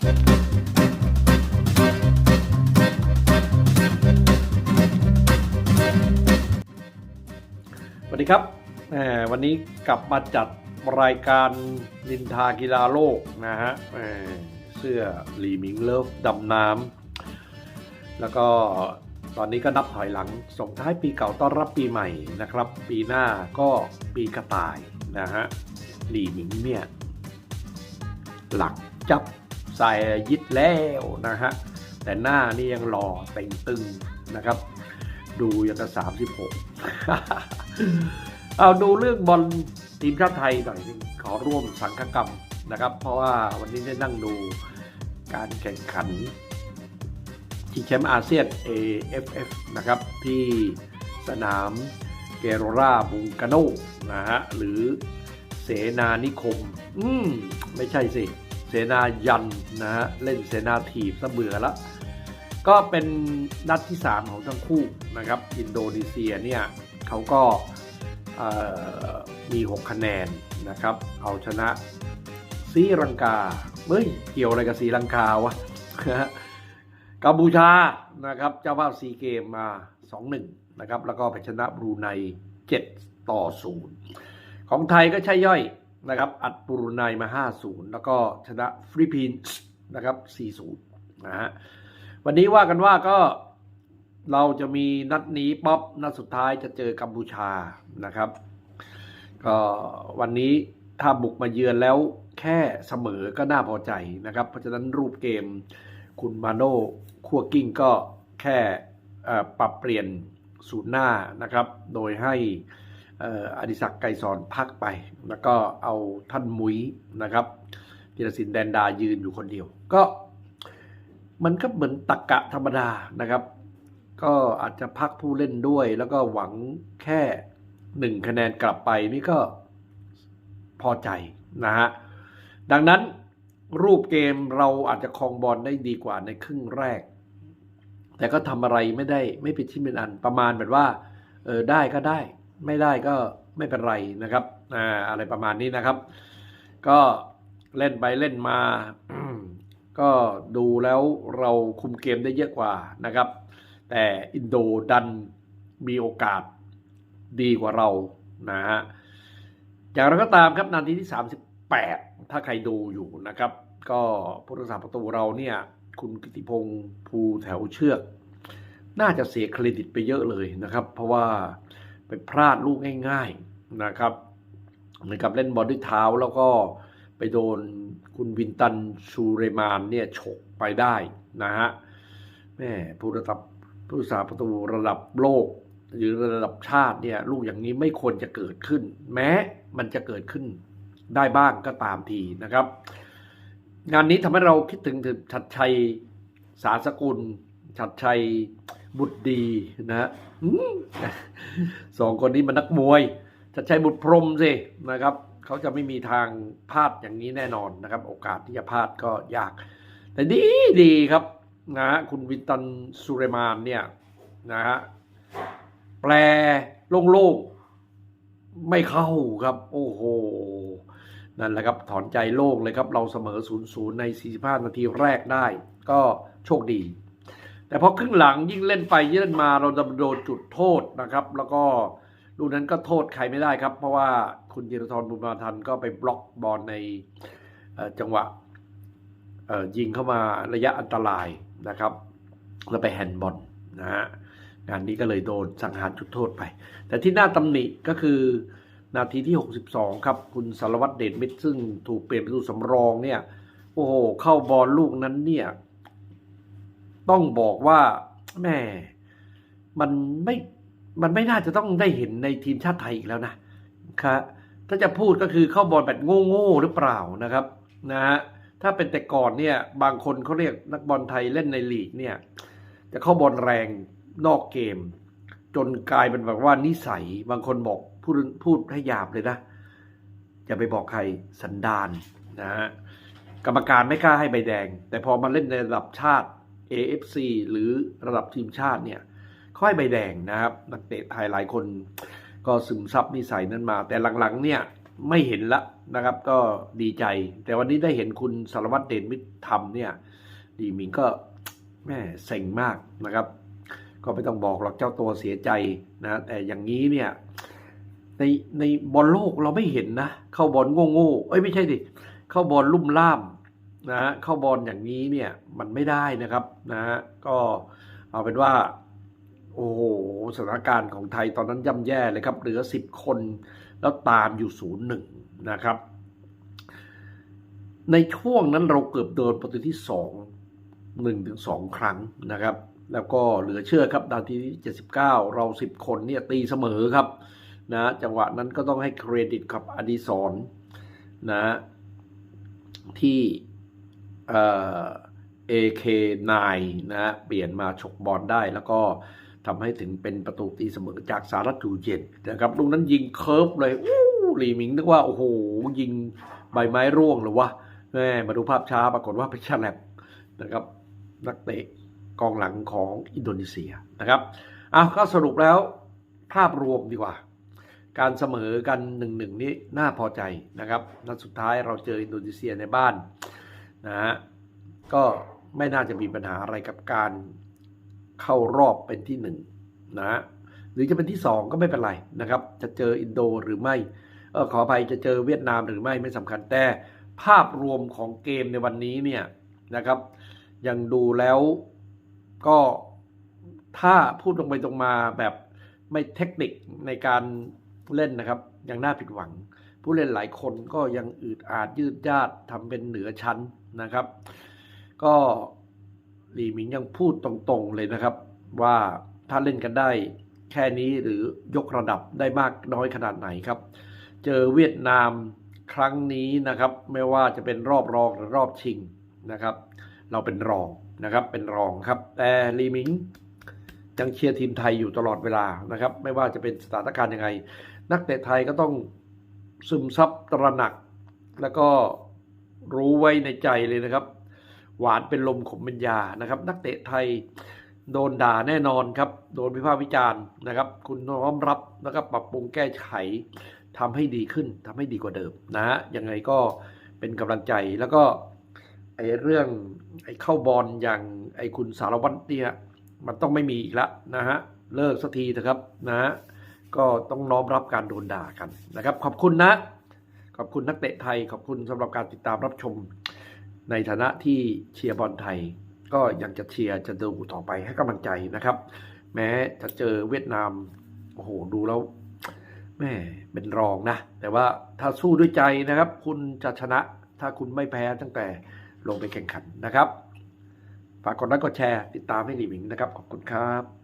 สวัสดีครับวันนี้กลับมาจัดรายการนินทากีฬาโลกนะฮะเสื้อหลีมิงเลิฟดำน้ำแล้วก็ตอนนี้ก็นับถอยหลังส่งท้ายปีเก่าต้อนรับปีใหม่นะครับ ปีหน้าก็ปีกระต่ายนะฮะหลีมิงเนี่ย หลักจับ ใส่ยิดแล้วนะฮะ แต่หน้านี่ยังหล่อเต่งตึงนะครับ ดูย่างกับสามสิบหกเอาดูเรื่องบอลทีมชาติไทยหน่อยขอร่วมสังฆกรรมนะครับ เพราะว่าวันนี้ได้นั่งดูการแข่งขันชิงแชมป์อาเซียน AFF นะครับ ที่สนามเกโรราบุงกาโนนะฮะ หรือเสนานิคม อืม ไม่ใช่สิ เสนายันนะฮะเล่นเสนาถีบซะเบื่อละก็เป็นนัดที่ 3 ของทั้งคู่นะครับ อินโดนีเซียเนี่ยเขาก็มี 6 คะแนนนะครับ เอาชนะศรีลังกาเฮ้ยเกี่ยวอะไรกับศรีลังกาวะกัมพูชานะครับเจ้าภาพซีเกมมา 2-1 นะครับ แล้วก็ไปชนะบรูไน7ต่อ 0 ของไทยก็ใช่ย่อย นะครับอัดบรูไนมา 5-0 แล้วก็ชนะฟิลิปปินส์นะครับ 4-0 นะฮะวันนี้ว่ากันว่าก็เราจะมีนัดนี้ป๊อปนัดสุดท้ายจะเจอกัมพูชานะครับ ก็วันนี้ถ้าบุกมาเยือนแล้วแค่เสมอก็น่าพอใจนะครับ เพราะฉะนั้นรูปเกมคุณมาโน่คัวกิ้งก็แค่ปรับเปลี่ยนศูนย์หน้านะครับ โดยให้ อดิศักดิ์ไกรสอนพักไป แล้วก็เอาท่านมุ้ยนะครับธีรศิลป์แดนดายืนอยู่คนเดียว ก็มันก็เหมือนตักกะธรรมดานะครับ ก็อาจจะพักผู้เล่นด้วย แล้วก็หวังแค่หนึ่งคะแนนกลับไปนี่ก็พอใจนะฮะดังนั้นรูปเกมเราอาจจะครองบอลได้ดีกว่าในครึ่งแรก แต่ก็ทำอะไรไม่ได้ไม่เป็นชิ้นเป็นอันประมาณแบบว่าเออได้ก็ได้ ไม่ได้ก็ไม่เป็นไรนะครับอ่าอะไรประมาณนี้นะครับ ก็เล่นไปเล่นมา ก็ดูแล้วเราคุมเกมได้เยอะกว่านะครับ แต่อินโดดันมีโอกาสดีกว่าเรานะฮะอย่างไรก็ตามครับนาทีที่ 38 ถ้าใครดูอยู่นะครับ ก็ผู้รักษาประตูเราเนี่ย คุณกิติพงศ์ภูแถวเชือก น่าจะเสียเครดิตไปเยอะเลยนะครับ เพราะว่า ไปพลาดลูกง่ายๆนะครับเหมือนกับเล่นบอลด้วยเท้าแล้วก็ไปโดนคุณวินตันชูเรมานเนี่ยฉกไปได้นะฮะแม่ผู้ระดับผู้รักษาประตูระดับโลก หรือระดับชาติเนี่ยลูกอย่างนี้ไม่ควรจะเกิดขึ้น แม้มันจะเกิดขึ้นได้บ้างก็ตามทีนะครับ งานนี้ทำให้เราคิดถึงถึงชัดชัยสาสกุลชัดชัย บุตรดีนะฮะสองคนนี้มันนักมวยชัดชัยบุตรพรมสินะครับ เขาจะไม่มีทางพลาดอย่างนี้แน่นอนนะครับ โอกาสที่จะพลาดก็ยาก แต่ดีดีครับนะฮะคุณวินตันสุเรมานเนี่ยนะฮะแปลโล่งๆไม่เข้าครับ โอ้โหนั่นแหละครับถอนใจโล่งเลยครับ เราเสมอ 0-0 ใน 45 นาทีแรกได้ ก็โชคดี แต่พอครึ่งหลังยิ่งเล่นไปยิ่งเล่นมาเราจะโดนจุดโทษนะครับ แล้วก็ลูกนั้นก็โทษใครไม่ได้ครับ เพราะว่าคุณจิรทรบุญมาทันก็ไปบล็อกบอลในจังหวะยิงเข้ามาระยะอันตรายนะครับ แล้วไปแฮนด์บอลนะฮะงานนี้ก็เลยโดนสังหารจุดโทษไป แต่ที่น่าตำหนิก็คือนาทีที่ 62 ครับ คุณสารวัตรเดชมิตรซึ่งถูกเปลี่ยนเป็นตัวสำรองเนี่ย โอ้โห เข้าบอลลูกนั้นเนี่ย ต้องบอกว่าแม่มันไม่มันไม่น่าจะต้องได้เห็นในทีมชาติไทยอีกแล้วนะครับถ้าจะพูดก็คือเข้าบอลแบบโง่ๆหรือเปล่านะครับนะฮะถ้าเป็นแต่ก่อนเนี่ยบางคนเขาเรียกนักบอลไทยเล่นในลีกเนี่ย จะเข้าบอลแรงนอกเกม จนกลายเป็นแบบว่านิสัยบางคนบอกพูดพูดให้หยาบเลยนะอย่าไปบอกใครสันดานนะฮะกรรมการไม่กล้าให้ใบแดง แต่พอมาเล่นในระดับชาติ AFC หรือระดับทีมชาติเนี่ยเขาให้ใบแดงนะครับ นักเตะไทยหลายคนก็ซึมซับนิสัยนั้นมา แต่หลังๆเนี่ยไม่เห็นละนะครับ ก็ดีใจ แต่วันนี้ได้เห็นคุณสารวัตรเด่นมิตรธรรมเนี่ย ดีมิงก็แม่เซ็งมากนะครับ ก็ไม่ต้องบอกหรอกเจ้าตัวเสียใจนะแต่อย่างนี้เนี่ยในในบอลโลกเราไม่เห็นนะ เข้าบอลโง่ๆเอ้ยไม่ใช่ดิเข้าบอลลุ่มล่าม นะฮะเข้าบอลอย่างนี้เนี่ยมันไม่ได้นะครับนะฮะก็เอาเป็นว่าโอ้โหสถานการณ์ของไทยตอนนั้นย่ำแย่เลยครับเหลือสิบคนแล้วตามอยู่ศูนย์หนึ่งนะครับ ในช่วงนั้นเราเกือบโดนประตูที่สองหนึ่งถึงสองครั้งนะครับ แล้วก็เหลือเชื่อครับนาทีที่เจ็ดสิบเก้าเราสิบคนเนี่ยตีเสมอครับนะจังหวะนั้นก็ต้องให้เครดิตกับอดีศรนะที่ เอ่อ AK9 นะฮะเปลี่ยนมาฉกบอลได้แล้วก็ทำให้ถึงเป็นประตูตีเสมอจากสารัตจูเย็นนะครับลูกนั้นยิงเคิร์ฟเลยอู้หลีมิงนึกว่า โอ้โห ยิงใบไม้ร่วงหรือวะแม่มาดูภาพช้าปรากฏว่าเป็นฉลบนะครับ นักเตะกองหลังของอินโดนีเซียนะครับเอาก็สรุปแล้วภาพรวมดีกว่า การเสมอกันหนึ่งหนึ่งนี้น่าพอใจนะครับ นัดสุดท้ายเราเจออินโดนีเซียในบ้าน นะฮะก็ไม่น่าจะมีปัญหาอะไรกับการเข้ารอบเป็นที่หนึ่งนะฮะหรือจะเป็นที่สองก็ไม่เป็นไรนะครับ จะเจออินโดหรือไม่เออขออภัยจะเจอเวียดนามหรือไม่ไม่สำคัญแต่ภาพรวมของเกมในวันนี้เนี่ยนะครับ ยังดูแล้วก็ถ้าพูดตรงไปตรงมาแบบไม่เทคนิคในการเล่นนะครับ ยังน่าผิดหวัง ผู้เล่นหลายคนก็ยังอืดอาดยืดยาดทำเป็นเหนือชั้น นะครับ ก็หลีหมิงยังพูดตรงๆเลยนะครับ ว่าถ้าเล่นกันได้แค่นี้หรือยกระดับได้มากน้อยขนาดไหนครับ เจอเวียดนามครั้งนี้นะครับ ไม่ว่าจะเป็นรอบรองหรือรอบชิงนะครับ เราเป็นรองนะครับเป็นรองครับ แต่ลีมิงยังเชียร์ทีมไทยอยู่ตลอดเวลานะครับ ไม่ว่าจะเป็นสถานการณ์ยังไง นักเตะไทยก็ต้องซึมซับตระหนัก แล้วก็ รู้ไว้ในใจเลยนะครับ หวานเป็นลมขมเป็นยานะครับ นักเตะไทยโดนด่าแน่นอนครับ โดนวิพากษ์วิจารณ์นะครับ คุณน้อมรับแล้วก็ปรับปรุงแก้ไขทำให้ดีขึ้นทำให้ดีกว่าเดิมนะฮะยังไงก็เป็นกำลังใจแล้วก็ไอ้เรื่องไอ้เข้าบอลอย่างไอ้คุณสารวัตรเนี่ยมันต้องไม่มีอีกแล้วนะฮะเลิกสักทีเถอะครับนะฮะก็ต้องน้อมรับการโดนด่ากันนะครับ ขอบคุณนะ ขอบคุณนักเตะไทย ขอบคุณสำหรับการติดตามรับชม ในฐานะที่เชียร์บอลไทย ก็ยังจะเชียร์จะดูต่อไปให้กำลังใจนะครับ แม้จะเจอเวียดนามโอ้โหดูแล้วแม่เป็นรองนะ แต่ว่าถ้าสู้ด้วยใจนะครับ คุณจะชนะ ถ้าคุณไม่แพ้ตั้งแต่ลงไปแข่งขันนะครับ ฝากกดไลค์กดแชร์ ติดตามให้หลีหมิงนะครับ ขอบคุณครับ